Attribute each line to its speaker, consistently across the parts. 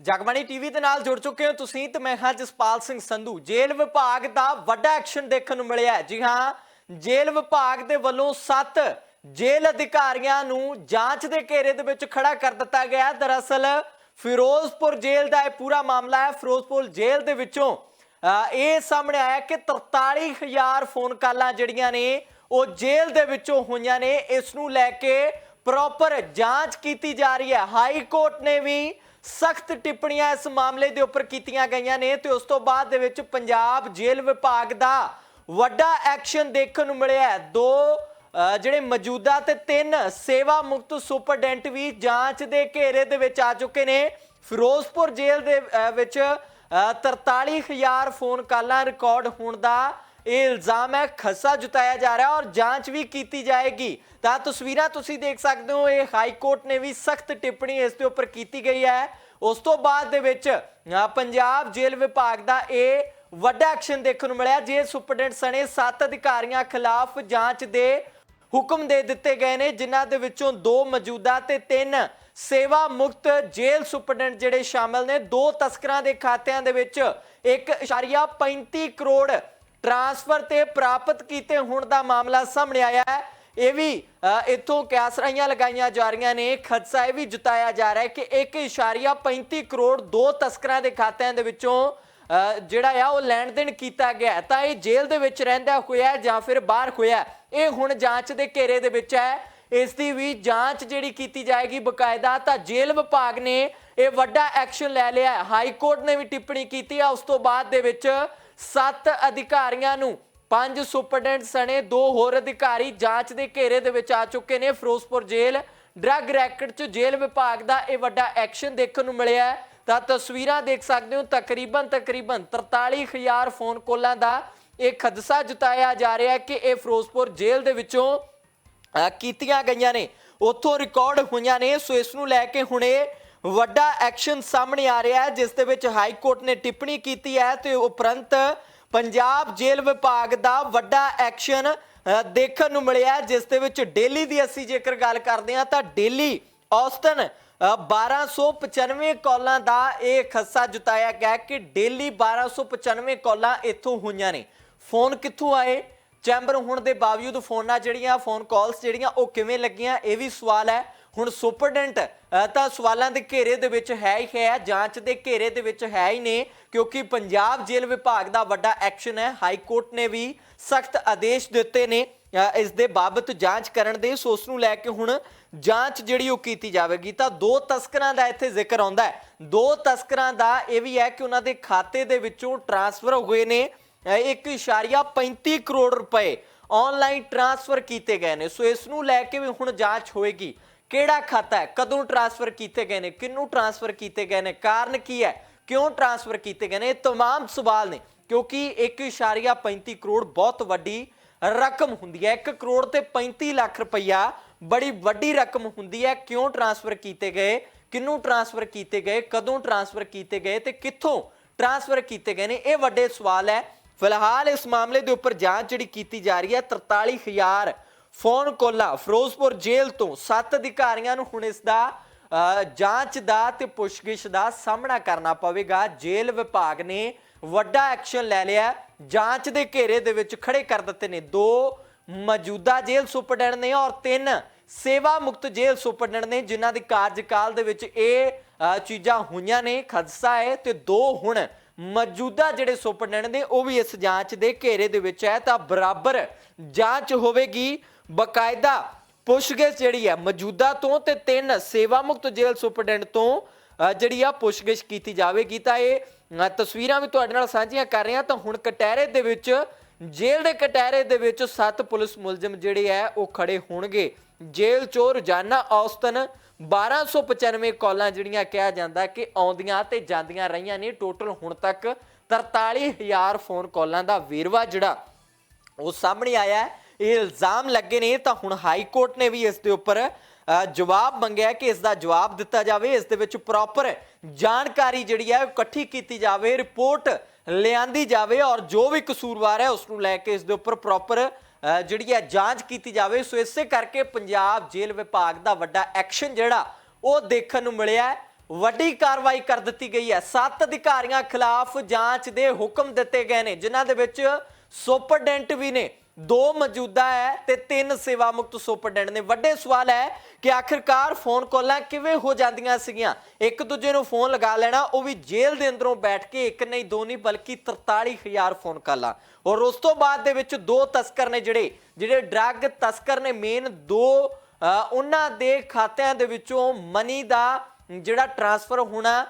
Speaker 1: Jagbani TV ਦੇ ਨਾਲ ਜੁੜ ਚੁੱਕੇ ਹੋ ਤੁਸੀਂ ਤੇ ਮੈਂ ਹਾਂ ਜਸਪਾਲ ਸਿੰਘ ਸੰਧੂ। ਜੇਲ੍ਹ ਵਿਭਾਗ ਦਾ ਵੱਡਾ ਐਕਸ਼ਨ ਦੇਖਣ ਨੂੰ ਮਿਲਿਆ ਜੀ ਹਾਂ, ਜੇਲ੍ਹ ਵਿਭਾਗ ਦੇ ਵੱਲੋਂ 7 ਜੇਲ੍ਹ ਅਧਿਕਾਰੀਆਂ ਨੂੰ ਜਾਂਚ ਦੇ ਘੇਰੇ ਦੇ ਵਿੱਚ ਖੜਾ ਕਰ ਦਿੱਤਾ ਗਿਆ ਦਰਅਸਲ ਫਿਰੋਜ਼ਪੁਰ ਜੇਲ੍ਹ ਦਾ ਇਹ ਪੂਰਾ ਮਾਮਲਾ ਹੈ। ਫਿਰੋਜ਼ਪੁਰ ਜੇਲ੍ਹ ਦੇ ਵਿੱਚੋਂ ਇਹ ਸਾਹਮਣੇ ਆਇਆ ਕਿ 43000 ਫੋਨ ਕਾਲਾਂ ਜਿਹੜੀਆਂ ਨੇ, ਉਹ ਜੇਲ੍ਹ ਦੇ ਵਿੱਚੋਂ ਹੋਈਆਂ ਨੇ। ਇਸ ਨੂੰ ਲੈ ਕੇ ਪ੍ਰੋਪਰ ਜਾਂਚ ਕੀਤੀ ਜਾ ਰਹੀ ਹੈ। ਹਾਈ ਕੋਰਟ ਨੇ ਵੀ ਸਖਤ ਟਿੱਪਣੀਆਂ ਇਸ ਮਾਮਲੇ ਦੇ ਉੱਪਰ ਕੀਤੀਆਂ ਗਈਆਂ ਨੇ ਤੇ ਉਸ ਤੋਂ ਬਾਅਦ ਦੇ ਵਿੱਚ ਪੰਜਾਬ ਜੇਲ੍ਹ ਵਿਭਾਗ ਦਾ ਵੱਡਾ ਐਕਸ਼ਨ ਦੇਖਣ ਨੂੰ ਮਿਲਿਆ ਦੋ ਜਿਹੜੇ ਮੌਜੂਦਾ ਤੇ ਤਿੰਨ ਸੇਵਾ ਮੁਕਤ ਸੁਪਰਡੈਂਟ ਵੀ ਜਾਂਚ ਦੇ ਘੇਰੇ ਦੇ ਵਿੱਚ ਆ ਚੁੱਕੇ ਨੇ। ਫਿਰੋਜ਼ਪੁਰ ਜੇਲ੍ਹ ਦੇ ਵਿੱਚ ਅ, 43000 ਫੋਨ ਕਾਲਾਂ ਰਿਕਾਰਡ ਹੋਣ ਦਾ ਇਹ ਇਲਜ਼ਾਮ ਹੈ, ਖਸਾ ਜੁਤਾਇਆ ਜਾ ਰਿਹਾ ਔਰ ਜਾਂਚ ਵੀ ਕੀਤੀ ਜਾਏਗੀ। ਤਾਂ ਤਸਵੀਰਾਂ ਤੁਸੀਂ ਦੇਖ ਸਕਦੇ ਹੋ, ਇਹ ਹਾਈ ਕੋਰਟ ਨੇ ਵੀ ਸਖਤ ਟਿੱਪਣੀ ਇਸ ਦੇ ਉੱਪਰ ਕੀਤੀ ਗਈ ਹੈ। ਉਸ ਤੋਂ ਬਾਅਦ ਦੇ ਵਿੱਚ ਪੰਜਾਬ ਜੇਲ੍ਹ ਵਿਭਾਗ ਦਾ ਇਹ ਵੱਡਾ ਐਕਸ਼ਨ ਦੇਖਣ ਨੂੰ ਮਿਲਿਆ ਜੇਲ੍ਹ ਸੁਪਰਡੈਂਟ ਸਣੇ 7 ਅਧਿਕਾਰੀਆਂ ਖਿਲਾਫ ਜਾਂਚ ਦੇ ਹੁਕਮ ਦੇ ਦਿੱਤੇ ਗਏ ਨੇ, ਜਿਨ੍ਹਾਂ ਦੇ ਵਿੱਚੋਂ ਦੋ ਮੌਜੂਦਾ ਤੇ ਤਿੰਨ ਸੇਵਾ ਮੁਕਤ ਜੇਲ੍ਹ ਸੁਪਰਡੈਂਟ ਜਿਹੜੇ ਸ਼ਾਮਲ ਨੇ। ਦੋ ਤਸਕਰਾਂ ਦੇ ਖਾਤਿਆਂ ਦੇ ਵਿੱਚ 1.35 ਕਰੋੜ ਟਰਾਂਸਫਰ ਤੇ ਪ੍ਰਾਪਤ ਕੀਤੇ ਹੋਣ ਦਾ ਮਾਮਲਾ ਸਾਹਮਣੇ ਆਇਆ ਹੈ। ਇਹ ਵੀ ਅ, ਇੱਥੋਂ ਕਿਆਸਰਾਈਆਂ ਲਗਾਈਆਂ ਜਾ ਰਹੀਆਂ ਨੇ। ਖਦਸ਼ਾ ਇਹ ਵੀ ਜਤਾਇਆ ਜਾ ਰਿਹਾ ਹੈ ਕਿ 1.35 ਕਰੋੜ ਦੋ ਤਸਕਰਾਂ ਦੇ ਖਾਤਿਆਂ ਦੇ ਵਿੱਚੋਂ ਜਿਹੜਾ ਆ ਉਹ ਲੈਣ ਦੇਣ ਕੀਤਾ ਗਿਆ ਤਾਂ ਇਹ ਜੇਲ੍ਹ ਦੇ ਵਿੱਚ ਰਹਿੰਦਾ ਹੋਇਆ ਜਾਂ ਫਿਰ ਬਾਹਰ ਹੋਇਆ ਇਹ ਹੁਣ ਜਾਂਚ ਦੇ ਘੇਰੇ ਦੇ ਵਿੱਚ ਹੈ। ਇਸ ਦੀ ਵੀ ਜਾਂਚ ਜਿਹੜੀ ਕੀਤੀ ਜਾਏਗੀ ਬਕਾਇਦਾ ਤਾਂ ਜੇਲ੍ਹ ਵਿਭਾਗ ਨੇ ਇਹ ਵੱਡਾ ਐਕਸ਼ਨ ਲੈ ਲਿਆ ਹਾਈ ਕੋਰਟ ਨੇ ਵੀ ਟਿੱਪਣੀ ਕੀਤੀ ਹੈ। ਉਸ ਤੋਂ ਬਾਅਦ ਦੇ ਵਿੱਚ ਸੱਤ ਅਧਿਕਾਰੀਆਂ ਨੂੰ ਪੰਜ ਸੁਪਰਡੈਂਟ ਸਣੇ, ਦੋ ਹੋਰ ਅਧਿਕਾਰੀ ਜਾਂਚ ਦੇ ਘੇਰੇ ਦੇ ਵਿੱਚ ਆ ਚੁੱਕੇ ਨੇ। ਫਿਰੋਜ਼ਪੁਰ ਜੇਲ੍ਹ, ਡਰੱਗ ਰੈਕਟ 'ਚ ਜੇਲ੍ਹ ਵਿਭਾਗ ਦਾ ਇਹ ਵੱਡਾ ਐਕਸ਼ਨ ਦੇਖਣ ਨੂੰ ਮਿਲਿਆ ਹੈ। ਤਾਂ ਤਸਵੀਰਾਂ ਦੇਖ ਸਕਦੇ ਹੋ, ਤਕਰੀਬਨ ਤਕਰੀਬਨ 43000 ਫੋਨ ਕਾਲਾਂ ਦਾ ਇਹ ਖਦਸ਼ਾ ਜਤਾਇਆ ਜਾ ਰਿਹਾ ਹੈ ਕਿ ਇਹ ਫਿਰੋਜ਼ਪੁਰ ਜੇਲ੍ਹ ਦੇ ਵਿੱਚੋਂ ਕੀਤੀਆਂ ਗਈਆਂ ਨੇ। ਉੱਥੋਂ ਰਿਕਾਰਡ ਹੋਈਆਂ ਨੇ, ਸੋ ਇਸ ਨੂੰ ਲੈ ਕੇ ਹੁਣੇ ਵੱਡਾ ਐਕਸ਼ਨ ਸਾਹਮਣੇ ਆ ਰਿਹਾ ਹੈ ਜਿਸ ਦੇ ਵਿੱਚ ਹਾਈ ਕੋਰਟ ਨੇ ਟਿੱਪਣੀ ਕੀਤੀ ਹੈ ਤੇ ਉਪਰੰਤ ਪੰਜਾਬ ਜੇਲ੍ਹ ਵਿਭਾਗ ਦਾ ਵੱਡਾ ਐਕਸ਼ਨ ਦੇਖਣ ਨੂੰ ਮਿਲਿਆ ਜਿਸ ਦੇ ਵਿੱਚ ਡੇਲੀ ਦੀ ਅਸੀਂ ਜੇਕਰ ਗੱਲ ਕਰਦੇ ਹਾਂ ਤਾਂ ਡੇਲੀ ਔਸਤਨ ਅ, 1295 ਕਾਲਾਂ ਦਾ ਇਹ ਖੱਸਾ ਜੁਤਾਇਆ ਗਿਆ ਕਿ ਡੇਲੀ 1295 ਕਾਲਾਂ ਇੱਥੋਂ ਹੋਈਆਂ ਨੇ। ਫੋਨ ਕਿੱਥੋਂ ਆਏ? ਚੈਂਬਰ ਹੋਣ ਦੇ ਬਾਵਜੂਦ ਫੋਨਾਂ ਜਿਹੜੀਆਂ ਫੋਨ ਕਾਲਸ ਜਿਹੜੀਆਂ ਉਹ ਕਿਵੇਂ ਲੱਗੀਆਂ? ਇਹ ਵੀ ਸਵਾਲ ਹੈ। ਹੁਣ ਸੁਪਰਡੈਂਟ ਤਾਂ ਸਵਾਲਾਂ ਦੇ ਘੇਰੇ ਦੇ ਵਿੱਚ ਹੈ ਹੀ ਹੈ ਜਾਂਚ ਦੇ ਘੇਰੇ ਦੇ ਵਿੱਚ ਹੈ ਹੀ ਨੇ ਕਿਉਂਕਿ ਪੰਜਾਬ ਜੇਲ੍ਹ ਵਿਭਾਗ ਦਾ ਵੱਡਾ ਐਕਸ਼ਨ ਹੈ ਹਾਈ ਕੋਰਟ ਨੇ ਵੀ ਸਖਤ ਆਦੇਸ਼ ਦਿੱਤੇ ਨੇ ਅ, ਇਸ ਦੇ ਬਾਬਤ ਜਾਂਚ ਕਰਨ ਦੇ ਸੋ ਉਸ ਨੂੰ ਲੈ ਕੇ ਹੁਣ ਜਾਂਚ ਜਿਹੜੀ ਉਹ ਕੀਤੀ ਜਾਵੇਗੀ। ਤਾਂ ਦੋ ਤਸਕਰਾਂ ਦਾ ਇੱਥੇ ਜ਼ਿਕਰ ਆਉਂਦਾ ਹੈ। ਦੋ ਤਸਕਰਾਂ ਦਾ ਇਹ ਵੀ ਹੈ ਕਿ ਉਹਨਾਂ ਦੇ ਖਾਤੇ ਦੇ ਵਿੱਚੋਂ ਟ੍ਰਾਂਸਫਰ ਹੋਏ ਨੇ ਅ, 1.35 ਕਰੋੜ ਰੁਪਏ ਆਨਲਾਈਨ ਟ੍ਰਾਂਸਫਰ ਕੀਤੇ ਗਏ ਨੇ। ਸੋ ਇਸ ਨੂੰ ਲੈ ਕੇ ਵੀ ਹੁਣ ਜਾਂਚ ਹੋਏਗੀ। ਕਿਹੜਾ ਖਾਤਾ ਹੈ ਕਦੋਂ ਟ੍ਰਾਂਸਫਰ ਕੀਤੇ ਗਏ ਨੇ ਕਿੰਨੂੰ ਟ੍ਰਾਂਸਫਰ ਕੀਤੇ ਗਏ ਨੇ ਕਾਰਨ ਕੀ ਹੈ ਕਿਉਂ ਟ੍ਰਾਂਸਫਰ ਕੀਤੇ ਗਏ ਨੇ ਇਹ तमाम ਸਵਾਲ ਨੇ ਕਿਉਂਕਿ 1.35 ਕਰੋੜ ਬਹੁਤ ਵੱਡੀ ਰਕਮ ਹੁੰਦੀ ਹੈ 1 ਕਰੋੜ ਤੇ 35 ਲੱਖ ਰੁਪਈਆ ਬੜੀ ਵੱਡੀ ਰਕਮ ਹੁੰਦੀ ਹੈ ਕਿਉਂ ਟ੍ਰਾਂਸਫਰ ਕੀਤੇ ਗਏ ਕਿੰਨੂੰ ਟ੍ਰਾਂਸਫਰ ਕੀਤੇ ਗਏ ਕਦੋਂ ਟ੍ਰਾਂਸਫਰ ਕੀਤੇ ਗਏ ਤੇ ਕਿੱਥੋਂ ਟ੍ਰਾਂਸਫਰ ਕੀਤੇ ਗਏ ਨੇ ਇਹ ਵੱਡੇ ਸਵਾਲ ਹੈ ਫਿਲਹਾਲ ਇਸ ਮਾਮਲੇ ਦੇ ਉੱਪਰ ਜਾਂਚ ਜਿਹੜੀ ਕੀਤੀ ਜਾ ਰਹੀ ਹੈ 43000 ਫੋਨ ਕੋਲਾ ਫਿਰੋਜ਼ਪੁਰ ਜੇਲ੍ਹ ਤੋਂ ਸੱਤ ਅਧਿਕਾਰੀਆਂ ਨੂੰ ਹੁਣ ਇਸ ਦਾ ਜਾਂਚ ਦਾ ਤੇ ਪੁੱਛਗਿੱਛ ਦਾ ਸਾਹਮਣਾ ਕਰਨਾ ਪਵੇਗਾ। ਜੇਲ੍ਹ ਵਿਭਾਗ ਨੇ ਵੱਡਾ ਐਕਸ਼ਨ ਲੈ ਲਿਆ। ਜਾਂਚ ਦੇ ਘੇਰੇ ਦੇ ਵਿੱਚ ਖੜੇ ਕਰ ਦਿੱਤੇ ਨੇ ਦੋ ਮੌਜੂਦਾ ਜੇਲ੍ਹ ਸੁਪਰਡੈਂਟ ਨੇ ਔਰ ਤਿੰਨ ਸੇਵਾ ਮੁਕਤ ਜੇਲ੍ਹ ਸੁਪਰਡੈਂਟ ਨੇ ਜਿਨ੍ਹਾਂ ਦੇ ਕਾਰਜਕਾਲ ਦੇ ਵਿੱਚ ਇਹ ਅ, ਚੀਜ਼ਾਂ ਹੋਈਆਂ ਨੇ ਖਦਸ਼ਾ ਹੈ ਤੇ ਦੋ ਹੁਣ ਮੌਜੂਦਾ ਜਿਹੜੇ ਸੁਪਰਡੈਂਟ ਨੇ ਉਹ ਵੀ ਇਸ ਜਾਂਚ ਦੇ ਘੇਰੇ ਦੇ ਵਿੱਚ ਹੈ। ਤਾਂ ਬਰਾਬਰ ਜਾਂਚ ਹੋਵੇਗੀ। ਬਕਾਇਦਾ ਪੁੱਛਗਿੱਛ ਜਿਹੜੀ ਹੈ, ਮੌਜੂਦਾ ਤੋਂ ਤੇ ਤਿੰਨ ਸੇਵਾ ਮੁਕਤ ਜੇਲ੍ਹ ਸੁਪਰਡੈਂਟ ਤੋਂ ਜਿਹੜੀ ਆ ਪੁੱਛਗਿੱਛ ਕੀਤੀ ਜਾਵੇਗੀ। ਤਾਂ ਇਹ ਤਸਵੀਰਾਂ ਵੀ ਤੁਹਾਡੇ ਨਾਲ ਸਾਂਝੀਆਂ ਕਰ ਰਹੇ। ਹਾਂ ਤਾਂ ਹੁਣ ਕਟਹਿਰੇ ਦੇ ਵਿੱਚ, ਜੇਲ੍ਹ ਦੇ ਕਟਹਿਰੇ ਦੇ ਵਿੱਚ ਸੱਤ ਪੁਲਿਸ ਮੁਲਜ਼ਮ ਜਿਹੜੇ ਆ ਉਹ ਖੜੇ ਹੋਣਗੇ। ਜੇਲ੍ਹ ਚੋਂ ਰੋਜ਼ਾਨਾ ਔਸਤਨ 1295 ਕਾਲਾਂ ਜਿਹੜੀਆਂ ਕਿਹਾ ਜਾਂਦਾ ਕਿ ਆਉਂਦੀਆਂ ਤੇ ਜਾਂਦੀਆਂ ਰਹੀਆਂ ਨੇ। ਟੋਟਲ ਹੁਣ ਤੱਕ 43000 ਫੋਨ ਕਾਲਾਂ ਦਾ ਵੇਰਵਾ ਜਿਹੜਾ, ਉਹ ਸਾਹਮਣੇ ਆਇਆ ਹੈ। ਇਹ ਇਲਜ਼ਾਮ ਲੱਗੇ ਨੇ, ਤਾਂ ਹੁਣ ਹਾਈ ਕੋਰਟ ਨੇ ਵੀ ਇਸ ਦੇ ਉੱਪਰ ਜਵਾਬ ਮੰਗਿਆ ਕਿ ਇਸ ਦਾ ਜਵਾਬ ਦਿੱਤਾ ਜਾਵੇ। ਇਸ ਦੇ ਵਿੱਚ ਪ੍ਰੋਪਰ ਜਾਣਕਾਰੀ ਜਿਹੜੀ ਹੈ ਇਕੱਠੀ ਕੀਤੀ ਜਾਵੇ ਰਿਪੋਰਟ ਲਿਆਂਦੀ ਜਾਵੇ ਔਰ ਜੋ ਵੀ ਕਸੂਰਵਾਰ ਹੈ ਉਸ ਨੂੰ ਲੈ ਕੇ ਇਸ ਦੇ ਉੱਪਰ ਪ੍ਰੋਪਰ ਜਿਹੜੀ ਹੈ ਜਾਂਚ ਕੀਤੀ ਜਾਵੇ। ਸੋ ਇਸੇ ਕਰਕੇ ਪੰਜਾਬ ਜੇਲ੍ਹ ਵਿਭਾਗ ਦਾ ਵੱਡਾ ਐਕਸ਼ਨ ਜਿਹੜਾ, ਉਹ ਦੇਖਣ ਨੂੰ ਮਿਲਿਆ ਵੱਡੀ ਕਾਰਵਾਈ ਕਰ ਦਿੱਤੀ ਗਈ ਹੈ। ਸੱਤ ਅਧਿਕਾਰੀਆਂ ਖਿਲਾਫ ਜਾਂਚ ਦੇ ਹੁਕਮ ਦਿੱਤੇ ਗਏ ਨੇ, ਜਿਨ੍ਹਾਂ ਦੇ ਵਿੱਚ ਸੁਪਰਡੈਂਟ ਵੀ ਨੇ। ਦੋ ਮੌਜੂਦਾ ਹੈ ਤੇ ਤਿੰਨ ਸੇਵਾ ਮੁਕਤ ਸੁਪਰਡੈਂਟ ਨੇ। ਵੱਡੇ ਸਵਾਲ ਹੈ ਕਿ ਆਖਿਰਕਾਰ ਫੋਨ ਕਾਲਾਂ ਕਿਵੇਂ ਹੋ ਜਾਂਦੀਆਂ ਸੀਗੀਆਂ? ਇੱਕ ਦੂਜੇ ਨੂੰ ਫੋਨ ਲਗਾ ਲੈਣਾ, ਉਹ ਵੀ ਜੇਲ੍ਹ ਦੇ ਅੰਦਰੋਂ ਬੈਠ ਕੇ, ਇੱਕ ਨਹੀਂ, ਦੋ ਨਹੀਂ, ਬਲਕਿ 43000 ਫੋਨ ਕਾਲਾਂ। ਔਰ ਉਸ ਤੋਂ ਬਾਅਦ ਦੇ ਵਿੱਚ ਦੋ ਤਸਕਰ ਨੇ ਜਿਹੜੇ ਜਿਹੜੇ ਡਰੱਗ ਤਸਕਰ ਨੇ ਮੇਨ ਦੋ ਉਹਨਾਂ ਦੇ ਖਾਤਿਆਂ ਦੇ ਵਿੱਚੋਂ ਮਨੀ ਦਾ ਜਿਹੜਾ ਟਰਾਂਸਫਰ ਹੋਣਾ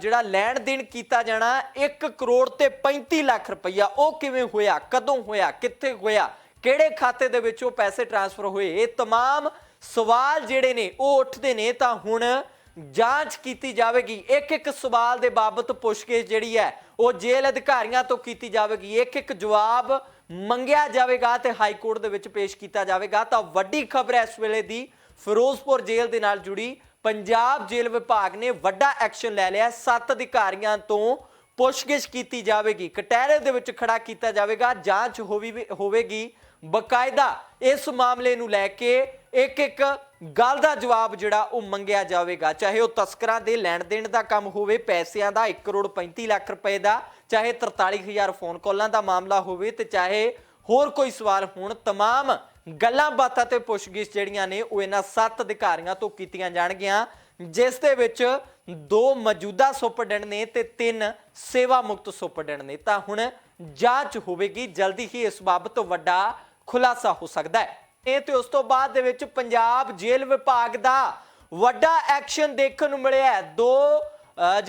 Speaker 1: ਜਿਹੜਾ ਲੈਣ ਦੇਣ ਕੀਤਾ ਜਾਣਾ 1 ਕਰੋੜ ਤੇ 35 ਲੱਖ ਰੁਪਈਆ ਉਹ ਕਿਵੇਂ ਹੋਇਆ ਕਦੋਂ ਹੋਇਆ ਕਿੱਥੇ ਹੋਇਆ ਕਿਹੜੇ ਖਾਤੇ ਦੇ ਵਿੱਚ ਉਹ ਪੈਸੇ ਟਰਾਂਸਫਰ ਹੋਏ ਇਹ तमाम ਸਵਾਲ ਜਿਹੜੇ ਨੇ ਉਹ ਉੱਠਦੇ ਨੇ ਤਾਂ ਹੁਣ ਜਾਂਚ ਕੀਤੀ ਜਾਵੇਗੀ ਇੱਕ ਇੱਕ ਸਵਾਲ ਦੇ ਬਾਬਤ ਪੁੱਛਗਿੱਛ ਜਿਹੜੀ ਹੈ ਉਹ ਜੇਲ੍ਹ ਅਧਿਕਾਰੀਆਂ ਤੋਂ ਕੀਤੀ ਜਾਵੇਗੀ ਇੱਕ ਇੱਕ ਜਵਾਬ ਮੰਗਿਆ ਜਾਵੇਗਾ ਤੇ ਹਾਈ ਕੋਰਟ ਦੇ ਵਿੱਚ ਪੇਸ਼ ਕੀਤਾ ਜਾਵੇਗਾ ਤਾਂ ਵੱਡੀ ਖਬਰ ਹੈ ਇਸ ਵੇਲੇ ਦੀ ਫਿਰੋਜ਼ਪੁਰ ਜੇਲ੍ਹ ਦੇ ਨਾਲ ਜੁੜੀ ਪੰਜਾਬ ਜੇਲ੍ਹ ਵਿਭਾਗ ਨੇ ਵੱਡਾ ਐਕਸ਼ਨ ਲੈ ਲਿਆ ਸੱਤ ਅਧਿਕਾਰੀਆਂ ਤੋਂ ਪੁੱਛਗਿੱਛ ਕੀਤੀ ਜਾਵੇਗੀ ਕਟਹਿਰੇ ਦੇ ਵਿੱਚ ਖੜਾ ਕੀਤਾ ਜਾਵੇਗਾ ਜਾਂਚ ਹੋਵੀ ਹੋਵੇਗੀ ਬਕਾਇਦਾ ਇਸ ਮਾਮਲੇ ਨੂੰ ਲੈ ਕੇ ਇੱਕ ਇੱਕ ਗੱਲ ਦਾ ਜਵਾਬ ਜਿਹੜਾ ਉਹ ਮੰਗਿਆ ਜਾਵੇਗਾ ਚਾਹੇ ਉਹ ਤਸਕਰਾਂ ਦੇ ਲੈਣ ਦੇਣ ਦਾ ਕੰਮ ਹੋਵੇ ਪੈਸਿਆਂ ਦਾ 1 ਕਰੋੜ 35 ਲੱਖ ਰੁਪਏ ਦਾ ਚਾਹੇ 43000 ਫੋਨ ਕਾਲਾਂ ਦਾ ਮਾਮਲਾ ਹੋਵੇ ਤੇ ਚਾਹੇ ਹੋਰ ਕੋਈ ਸਵਾਲ ਹੋਣ तमाम ਗੱਲਾਂ ਬਾਤਾਂ ਤੇ ਪੁੱਛਗਿੱਛ ਜਿਹੜੀਆਂ ਨੇ ਉਹ ਇਹਨਾਂ ਸੱਤ ਅਧਿਕਾਰੀਆਂ ਤੋਂ ਕੀਤੀਆਂ ਜਾਣਗੀਆਂ ਜਿਸ ਦੇ ਵਿੱਚ ਦੋ ਮੌਜੂਦਾ ਸੁਪਰਡੈਂਟ ਨੇ ਤੇ ਤਿੰਨ ਸੇਵਾ ਮੁਕਤ ਸੁਪਰਡੈਂਟ ਨੇ ਤਾਂ ਹੁਣ ਜਾਂਚ ਹੋਵੇਗੀ ਜਲਦੀ ਹੀ ਇਸ ਬਾਬਤ ਵੱਡਾ ਖੁਲਾਸਾ ਹੋ ਸਕਦਾ ਹੈ ਇਹ ਤੇ ਉਸ ਤੋਂ ਬਾਅਦ ਦੇ ਵਿੱਚ ਪੰਜਾਬ ਜੇਲ੍ਹ ਵਿਭਾਗ ਦਾ ਵੱਡਾ ਐਕਸ਼ਨ ਦੇਖਣ ਨੂੰ ਮਿਲਿਆ ਹੈ। ਦੋ ਅਹ,